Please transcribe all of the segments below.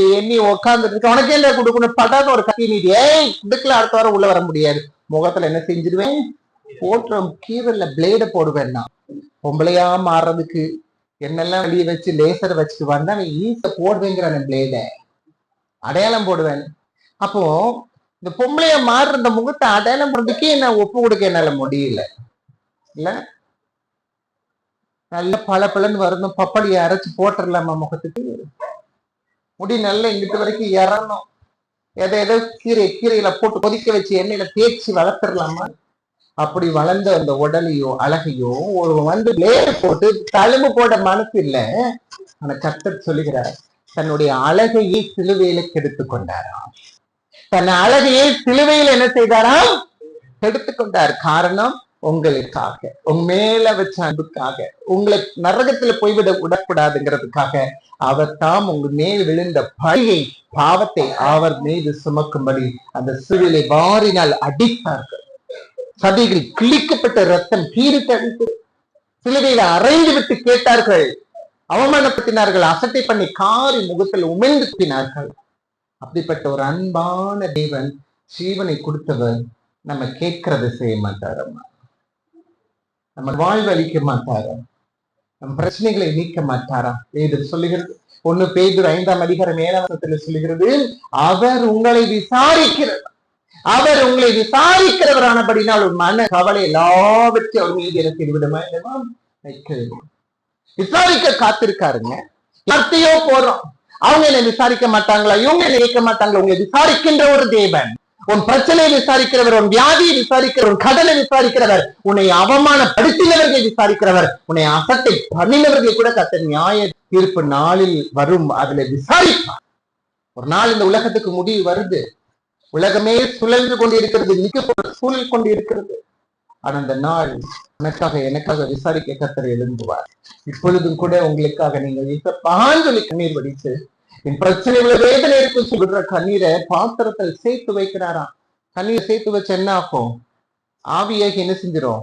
அப்படி எண்ணி உட்காந்துட்டு இருக்க. உனக்கே என்ன கொடுக்கணும்? படாத ஒரு கத்தி நீதி ஏய் அடுத்த வாரம் உள்ள வர முடியாது. முகத்துல என்ன செஞ்சிருவேன்? போட்டுற கீரல்ல பிளேட போடுவேன் நான். பொம்பளையா மாறுறதுக்கு என்னெல்லாம் வெளியே வச்சு லேசர் வச்சுட்டு வந்தா அவன் ஈஸ போடுவேங்கிற பிளேட அடையாளம் போடுவேன். அப்போ இந்த பொம்பளைய மாறுற இந்த முகத்தை அடையாளம் போடுறதுக்கே என்ன ஒப்பு கொடுக்க என்னால முடியல. இல்ல? நல்ல பல பலன்னு வரணும். பப்படியை அரைச்சு போட்டுடலாமா முகத்துக்கு? முடி நல்லா இங்கிட்டு வரைக்கும் இறணும் எதை எதோ கீரை கீரையில போட்டு கொதிக்க வச்சு எண்ணெயில தேய்ச்சி வளர்த்துடலாமா? அப்படி வளர்ந்த அந்த உடலையோ அழகையோ ஒரு வந்து லேயர் போட்டு தழும்பு போட மனசு இல்ல. ஆனா கத்தர் சொல்லுகிறார் தன்னுடைய அழகையை சிலுவையில கெடுத்து கொண்டாராம். தன் அழகையை சிலுவையில் என்ன செய்தாராம்? கெடுத்து கொண்டார். காரணம் உங்களுக்காக உங்க மேல வச்ச அன்புக்காக உங்களை நரகத்துல போய்விட விடக்கூடாதுங்கிறதுக்காக அவர் தாம் உங்க மேல் விழுந்த பழியை பாவத்தை அவர் மீது சுமக்கும்படி அந்த சிறுவிலை வாரினால் அடித்தார்கள். சதைகள் கிழிக்கப்பட்ட ரத்தம் பீரிட்டடித்து சிலுவையில அரைந்து விட்டு கேட்டார்கள். அவமானப்படுத்தினார்கள் அசட்டை பண்ணி காரி முகத்தில் உமிழ்ந்துத்தினார்கள் அப்படிப்பட்ட ஒரு அன்பான தேவன் ஜீவனை கொடுத்தவர் நம்ம கேட்கறது செய்ய மாட்டாரம்மா நம்ம வாழ்வு அளிக்க மாட்டாரா? நம் பிரச்சனைகளை நீக்க மாட்டாரா? வேதம் சொல்லுகிறது ஒண்ணு பேதுரு ஐந்தாம் அதிகாரம் ஏழாம் சொல்லுகிறது அவர் உங்களை விசாரிக்கிறார் அவர் உங்களை விசாரிக்கிறவரானபடினால் ஒரு மன கவலை எல்லாவற்றையும் அவர் மீது எனக்கு விடுமா வைக்க விசாரிக்க காத்திருக்காருங்க. யார்த்தையோ போறோம். அவங்க என்னை விசாரிக்க மாட்டாங்களா? இவங்க என்னை கேட்க மாட்டாங்களா? உங்களை விசாரிக்கின்ற ஒரு தேவன். உன் பிரச்சனையை விசாரிக்கிறவர் உன் வியாதியை விசாரிக்கிறவர் உன் கடனை விசாரிக்கிறவர் உன்னை அவமானப்படுத்தினவர்களை விசாரிக்கிறவர் உன்னை அசத்தை பண்ணினவர்களை கூட கத்த நியாய தீர்ப்பு நாளில் வரும். அதுல விசாரிப்பார். ஒரு நாள் இந்த உலகத்துக்கு முடிவு வருது. உலகமே சுழன்று கொண்டு இருக்கிறது நிக்க சூழல் கொண்டு இருக்கிறது ஆனா அந்த நாள் உனக்காக எனக்காக விசாரிக்க கத்தர் எழும்புவார். இப்பொழுதும் கூட உங்களுக்காக நீங்கள் இசப்பான்னு சொல்லி கண்ணீர் வடித்து என் பிரச்சனைகளை வேதனை இருக்கும் சொல்ற கண்ணீரை பாத்திரத்தில் சேர்த்து வைக்கிறாராம். கண்ணீரை சேர்த்து வச்சு என்ன ஆகும்? ஆவியாகி என்ன செஞ்சிடும்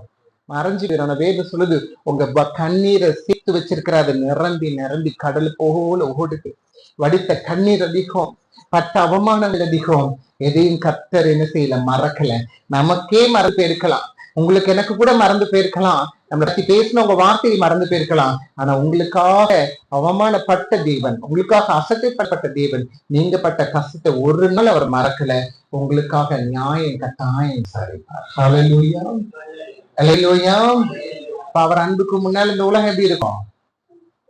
மறைஞ்சிடும் ஆனா வேதம் சொல்லுது உங்க ப- கண்ணீரை சேர்த்து வச்சிருக்கிற அது நிரம்பி நிரம்பி கடல் போல ஓடுது. வடித்த கண்ணீர் அதிகம் பட்ட அவமானங்கள் அதிகம். எதையும் கத்தர் என்ன செய்யல? மறக்கல. நமக்கே மறந்து போயிருக்கலாம். உங்களுக்கு எனக்கு கூட மறந்து போயிருக்கலாம். நம்மளை பத்தி பேசின உங்க வார்த்தையை மறந்து போயிருக்கலாம். ஆனா உங்களுக்காக அவமானப்பட்ட தேவன் உங்களுக்காக அசட்டைப்பட்ட தேவன் நீங்க பட்ட கஷ்டத்தை ஒரு நாள் அவர் மறக்கல. உங்களுக்காக நியாயம் கட்டாயம் விசாரிப்பார். இப்ப அவர் அன்புக்கு முன்னால் இந்த உலகம் எப்படி இருக்கும்?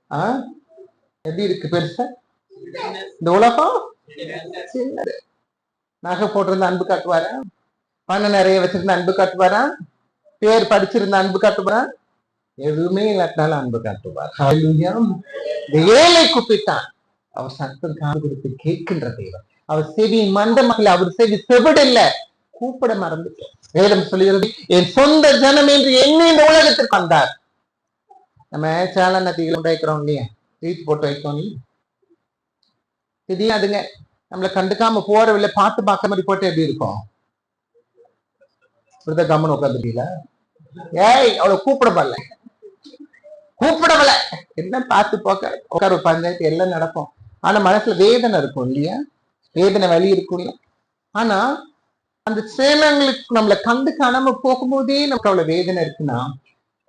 ஆஹ் எப்படி இருக்கு பெருசா? இந்த உலகம்? நகை போட்டிருந்த அன்பு காட்டுவாரா? பணம் நிறைய வச்சிருந்த அன்பு காட்டுவாரா? பேர் படிச்சிருந்த அன்பு காட்டுவா எதுவுமே இல்லாட்டாலும் அன்பு காட்டுவார். இந்த ஏழை கூப்பிட்டான். அவர் சத்தம் காது கொடுத்து கேட்கின்ற தெய்வம் அவர் செவி மந்தமாக அவர் செவி செவிடல்ல. கூப்பிட மறந்துட்டோம் வேதம் சொல்லுகிறது என் சொந்த ஜனம் என்று என்ன இந்த உலகத்திற்கு வந்தார். நம்ம சேல நதிகள் உண்டாக்கிறோம் இல்லையா? ரீத் போட்டு வைக்கோம் இல்லையா? திடீர்னு அதுங்க நம்மளை கண்டுக்காம போறவில்லை பார்த்து பார்க்க மாதிரி போட்டு எப்படி இருக்கும்? இப்படித கம்மன் உட்காந்துட்டீங்கள ஏய் அவளை கூப்பிடப்படல கூப்பிடவல என்ன பார்த்து போக்க உட்கார பஞ்சாயத்து எல்லாம் நடக்கும். ஆனா மனசுல வேதனை இருக்கும் இல்லையா? வேதனை வலி இருக்கும் இல்லையா? ஆனா அந்த சேலங்களுக்கு நம்மளை கண்டு காணாம போகும்போதே நமக்கு அவ்வளவு வேதனை இருக்குன்னா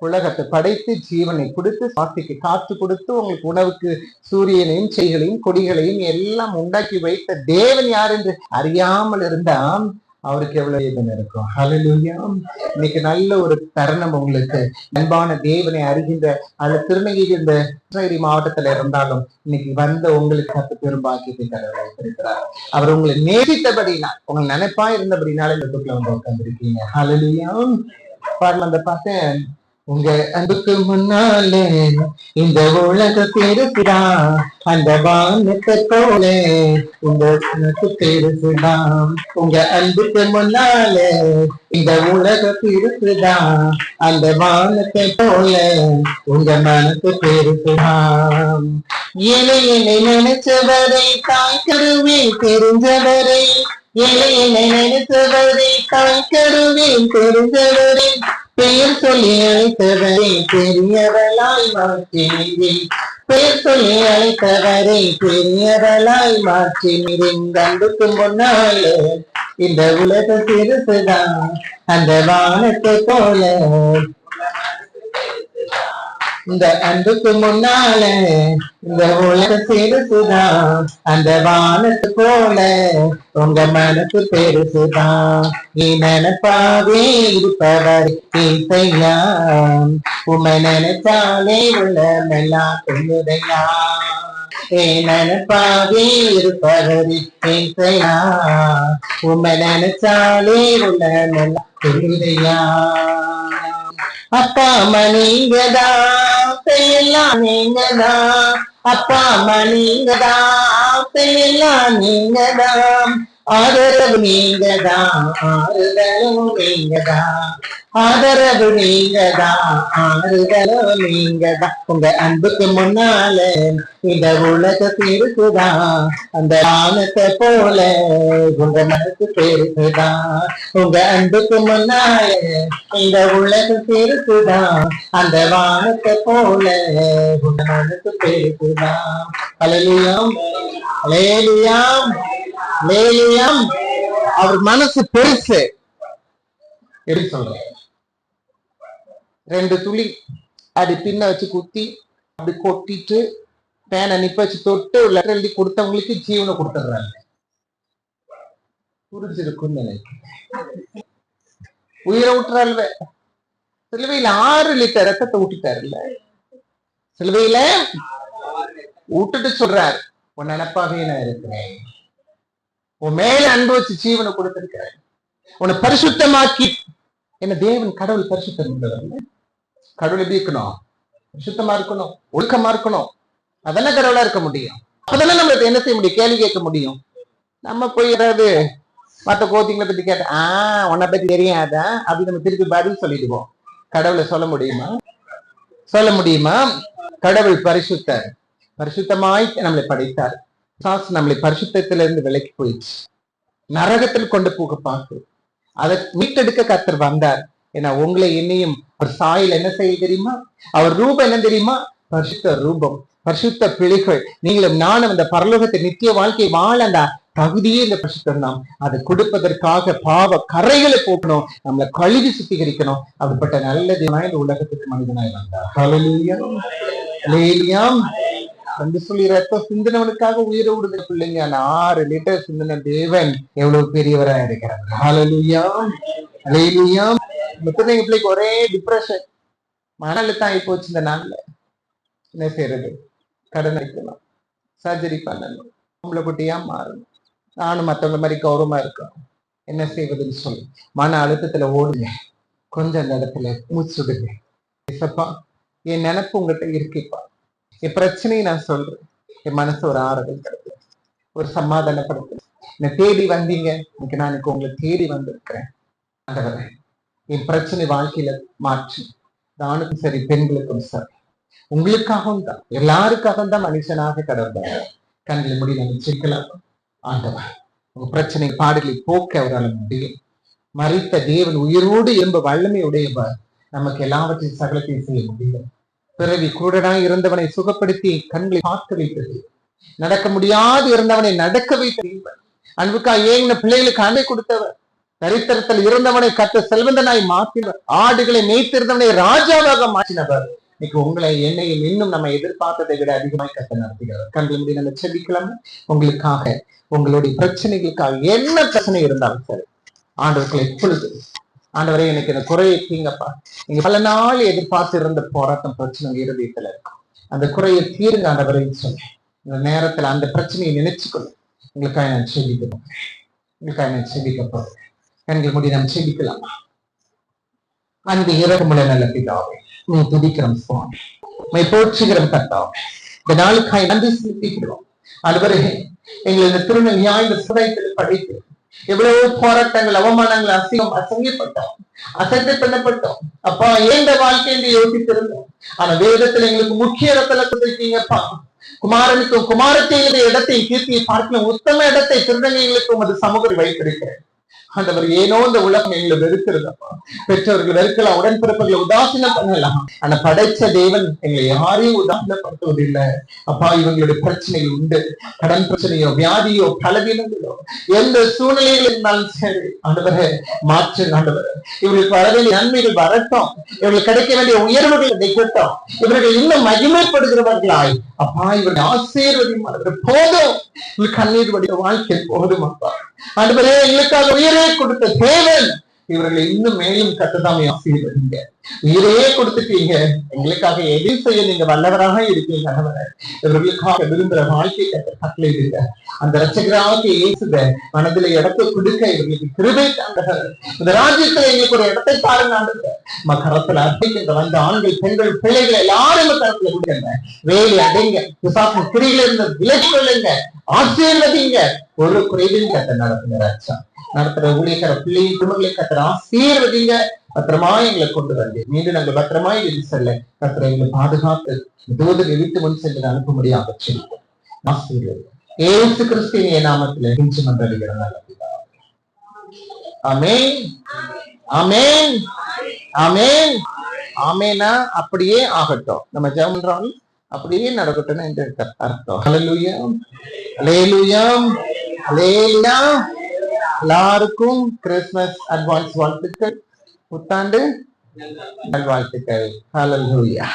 உலகத்தை படைத்து ஜீவனை கொடுத்து சுவாசிக்கு காத்து கொடுத்து உங்களுக்கு உணவுக்கு சூரியனையும் செய்களையும் கொடிகளையும் எல்லாம் உண்டாக்கி வைத்த தேவன் யார் என்று அறியாமல் இருந்தா அவருக்கு எவ்வளவு வேதனை இருக்கும் ஹலலுயா இன்னைக்கு நல்ல ஒரு தருணம் உங்களுக்கு. அன்பான தேவனை அறிகின்ற அந்த திருநங்கை இந்த கிருஷ்ணகிரி மாவட்டத்துல இருந்தாலும் இன்னைக்கு வந்த உங்களுக்கு கத்து பெரும்பாக்கியத்தை வைத்திருக்கிறார் அவர் உங்களை நேசித்தபடினால் உங்களை நினைப்பா இருந்தபடினால இந்த தொட்டில் வந்து உட்காந்துருக்கீங்க ஹலலுயா பாருங்க அந்த பசங்க. உங்க அன்புக்கு முன்னாலே இந்த உலக அந்த வானத்தை போல உங்க உனக்கு பெருசுதான் உங்க அன்புக்கு முன்னாலே இந்த உலக பெருசுதான் அந்த வானத்தை போல உங்க மனசு பெருசுதான் இலையினை நினைச்சவரை தாய் கருவே தெரிஞ்சவரை. இலையினை நினைச்சவரை தாய் கருவே தெரிஞ்சவரை. பெயர் சொல்லி அழைத்தவரே பெரியவளாய் மாற்றினேன் பெயர் சொல்லி அழைத்தவரே பெரியவளாய் மாற்றி மிருங்கண்டுக்கு முன்னாலே இந்த உலக சிறுசுதான் அந்த வானத்தை போல. இந்த அன்புக்கு முன்னால இந்த உலக பெருசுதான் அந்த வானத்து போல உங்க மனசு பெருசுதான் நீ நினைப்பாவே இருப்பவர் இசையா உமை நினைச்சாலே உள்ளமெல்லாம் சொல்லுதையா ஏ நினைப்பாவே இருப்பவர் இசையா உமை நினைச்சாலே உள்ளமெல்லாம் சொல்லுதையா அப்பா மணிங்கதா நீங்கதான் நீங்கதா. அப்பா மணிங்கதா நீங்கதான் எல்லாம் நீங்கதான் ஆதரவு நீங்கதான் ஆறுதலும் நீங்கதான் ஆதரவு நீங்கதான் ஆறுதலும் நீங்கதான் உங்க அன்புக்கு முன்னால இந்த உலக இருக்குதான் அந்த வானத்தை போல உங்க மனசு பெருக்குதான் உங்க அன்புக்கு முன்னால இந்த உலகம் இருக்குதான் அந்த வானத்தை போல உங்க மனசு பெருக்குதான் அலையிலும் அலையிலியாம் மேலையாம் அவர் மனசு பெருசு. எப்படி சொல்றேன் ரெண்டு துளி அப்படி பின்ன வச்சு குத்தி அப்படி கொட்டிட்டு பேனை நிப்ப வச்சு தொட்டு லெட்டர் எழுதி கொடுத்தவங்களுக்கு ஜீவனை கொடுத்துடுறாங்க. புரிஞ்சிருக்கும்னு நினைக்கிறேன். உயிரை விட்டுறாள்வ சிலுவையில ஆறு லிட்டர் ரத்தத்தை விட்டுட்டாருல்ல சிலுவையில விட்டுட்டு சொல்றார். உன் நினப்பாவே நான் இருக்கிறேன். உன் மேல அன்பு வச்சு ஜீவனை கொடுத்திருக்கிறேன். உன்னை பரிசுத்தமாக்கி என்ன தேவன் கடவுள் பரிசுத்தம் உள்ளவர் கடவுள் எப்படி இருக்கணும்? பரிசுத்தமா இருக்கணும்? ஒழுக்கமா இருக்கணும்? அதெல்லாம் கடவுளா இருக்க முடியும். அதெல்லாம் நம்மளுக்கு என்ன செய்ய முடியும்? கேள்வி கேட்க முடியும். நம்ம போய் ஏதாவது மற்ற கோத்திங்களை பத்தி கேட்ட ஆஹ் உன்னை பத்தி தெரியாதா அப்படி நம்ம திருப்பி பதில் சொல்லிடுவோம். கடவுளை சொல்ல முடியுமா? சொல்ல முடியுமா? கடவுள் பரிசுத்தர். பரிசுத்தமாய் நம்மளை படைத்தார். சாஸ் நம்மளை பரிசுத்தத்திலிருந்து விலக்கி போயிடுச்சு. நரகத்தில் கொண்டு போக பார்த்து அதை மீட்டெடுக்க கத்தர் வந்தார். ஏன்னா உங்களை என்னையும் ஒரு சாயில் என்ன செய்ய தெரியுமா? அவர் ரூபம் என்ன தெரியுமா? பரிசுத்த ரூபம் பரிசுத்த பிழைகள் நீங்களும் நானும் அந்த பரலோகத்தை நித்திய வாழ்க்கை வாழ அந்த தகுதியே இந்த பரிசுத்தம் தான் அதை கொடுப்பதற்காக பாவ கரைகளை போக்கணும். நம்மளை கழுவி சுத்திகரிக்கணும். அப்படிப்பட்ட நல்ல தேவனாய் இந்த உலகத்துக்கு மனிதனாய் வந்தார். ஹalleluya வந்து சொல்லி ரத்தம் உயிரை விடுத பிள்ளைங்க. அந்த ஆறு லிட்டர் சிந்தன தேவன் எவ்வளவு பெரியவரா இருக்கிறார். ஹalleluya ஹalleluya முத்தனை பிள்ளைக்கு ஒரே டிப்ரெஷன் மன அழுத்தம் ஆகி போச்சு இந்த நாள்ல. என்ன செய்யறது கடன் வைக்கணும் சர்ஜரி பண்ணணும். நம்மளை குட்டியா மாறணும். நானும் மத்தவங்க மாதிரி கௌரவமா இருக்கணும் என்ன செய்வதுன்னு சொல்லி. மன அழுத்தத்துல ஓடுங்க. கொஞ்சம் அந்த இடத்துல மூச்சுடுங்க என் நினைப்பு உங்கள்கிட்ட இருக்குப்பா. என் பிரச்சனையை நான் சொல்றேன். என் மனசு ஒரு ஆறுதல் கிடைக்கும் ஒரு சமாதானப்படுத்து என்னை தேடி வந்தீங்க. இன்னைக்கு நான் இன்னைக்கு உங்களை தேடி வந்திருக்கிறேன். ஆண்டவரே என் பிரச்சனை வாழ்க்கையில மாற்றி. ஆணுக்கும் சரி பெண்களுக்கும் சரி. உங்களுக்காகவும் தான். எல்லாருக்காகவும் தான் மனுஷனாக கடவுள். கண்களை முடி நம்ம சிரிக்கலாம் ஆண்டவர் உங்க பிரச்சனை பாடுகளை போக்க அவரால் முடியும். மறித்த தேவன் உயிரோடு எம்ப வல்லமை உடையவர். நமக்கு எல்லாவற்றையும் சகலத்தையும் செய்ய முடியும். பிறவி குருடனாய் இருந்தவனை சுகப்படுத்தி கண்களை பார்க்க வைத்தது. நடக்க முடியாது இருந்தவனை நடக்க வைத்த அன்புக்கா ஏன் பிள்ளைகளுக்கு அன்பை கொடுத்தவர்? தரித்திரத்தில் இருந்தவனை கத்த செல்வந்தனாய் மாற்றினவர் ஆடுகளை மேய்த்திருந்தவனை ராஜாவாக மாற்றினவர். இன்னைக்கு உங்களை என்னையும் இன்னும் நம்ம எதிர்பார்த்ததை விட அதிகமாய் கத்த நடத்துகிறார். கண்களை முடி நம்ம செபிக்கலாம்? உங்களுக்காக உங்களுடைய பிரச்சனைகளுக்காக என்ன பிரச்சனை இருந்தாலும் சரி ஆண்டவர்களை எப்பொழுது ஆண்டவரே எனக்கு இந்த குறையை தீங்கப்பா. நீங்க பல நாள் எதிர்பார்த்து இருந்த போராட்டம் பிரச்சனை உங்க இருதயத்துல இருக்கும் அந்த குறையை தீருங்க ஆண்டவரை சொன்னேன். இந்த நேரத்துல அந்த பிரச்சனையை நினைச்சுக்கணும் உங்களுக்காக நான் செபிக்கணும் உங்களுக்காக நான் செபிக்க போறேன். கண்கள் முடி நம்ம செபிக்கலாம். அந்த இரவுமுள்ள நல்ல பிதாவே நீ துதிக்கிறோம் சுவாமி மை போற்றுகிறோம் கர்த்தாவே இந்த நாளுக்காய் நன்றி செலுத்திக்கிறோம் அதுவரை எங்களை இந்த திருநெல் இந்த சமுதாயத்தில் படித்து எவ்வளவு போராட்டங்கள் அவமானங்கள் அசிங்கம் அசங்கப்பட்டோம். அசட்டை பண்ணப்பட்டோம். அப்பா ஏன் இந்த வாழ்க்கை என்று யோசித்திருந்தோம். ஆனா வேதத்துல எங்களுக்கு முக்கிய இடத்துல கொடுத்திருக்கீங்கப்பா. குமாரனுக்கும் குமாரத்தையுடைய இடத்தை கீர்த்தியை பார்க்கணும் உத்தம இடத்தை திருநங்கைகளுக்கும் அது சமூகத்தில் வைத்திருக்கிறேன். ஆண்டவர் ஏனோ இந்த உலகம் எங்களை வெறுக்கிறதப்பா. பெற்றோர்கள் வெறுக்கலாம் உடன்பிறப்புகளை உதாசீனம் பண்ணலாம். ஆனா படைச்ச தேவன் எங்களை யாரையும் உதாசீனப்படுத்துவதில்லை. அப்பா இவங்களுடைய பிரச்சனைகள் உண்டு. கடன் பிரச்சனையோ வியாதியோ பலவீனங்களோ எந்த சூழ்நிலைகள் இருந்தாலும் சரி ஆண்டவரே மாற்று ஆண்டவர். இவர்களுக்கு வர வேண்டிய நன்மைகள் வரட்டும். இவர்களுக்கு கிடைக்க வேண்டிய உயர்வுகள் நிகழ்த்தும் இவர்கள் இன்னும் மகிமைப்படுகிறவர்களாய். அப்பா இவர்கள் ஆசீர்வதி போதும். கண்ணீர் வடிவ வாழ்க்கை போதும் அப்பா. ஆண்டவரே எங்களுக்காக உயர் கொடுத்த தேவன். இவர்களை இன்னும் மேலும் கத்ததாமே ஆசீர்வதிங்க உயிரையே கொடுத்துட்டீங்க. எங்களுக்காக எதிர் செய்ய நீங்க வல்லவராக இருக்கீங்க ஆண்டவரே இவர்களுக்காக விரும்புற வாழ்க்கை கத்த கட்டளையிடுங்க அந்த ரச்சகராக இயேசுத மனதில இடத்தை கொடுக்க இவர்களுக்கு கிருபை தாண்டவர் இந்த ராஜ்யத்துல எங்களுக்கு ஒரு இடத்தை பாருங்க ஆண்டவர். மக்கரத்துல அர்ப்பிக்கின்ற வந்த ஆண்கள் பெண்கள் பிள்ளைகள் எல்லாரும் தரத்துல கொடுங்க வேலை அடைங்க விசாசம் கிரியில இருந்த விலகி கொள்ளுங்க ஆசீர்வதிங்க ஒரு குறைவின் கட்ட நடத்துங்க ராஜா நடத்துற ஊழியக்கார பிள்ளை குடும்பங்களை கத்துற ஆசீர்வதிங்க. பத்திரமா எங்களை கொண்டு வந்து மீண்டும் நாங்கள் பத்திரமா இது செல்ல கத்திர எங்களை பாதுகாத்து தூதரை விட்டு முன் சென்று அனுப்ப செய்வோம் ஏசு கிறிஸ்துவின் நாமத்துல இன்று மன்றடிக்கிற அமேன் அமேன் அமேன் ஆமேனா அப்படியே ஆகட்டும். நம்ம ஜெபம் அப்படியே நடக்கட்டும் என்று அர்த்தம் அலலூயம் ஹalleluya ஹalleluya எல்லாருக்கும் கிறிஸ்துமஸ் அட்வான்ஸ் வாழ்த்துக்கள். புத்தாண்டு நல்வாழ்த்துக்கள் ஹalleluya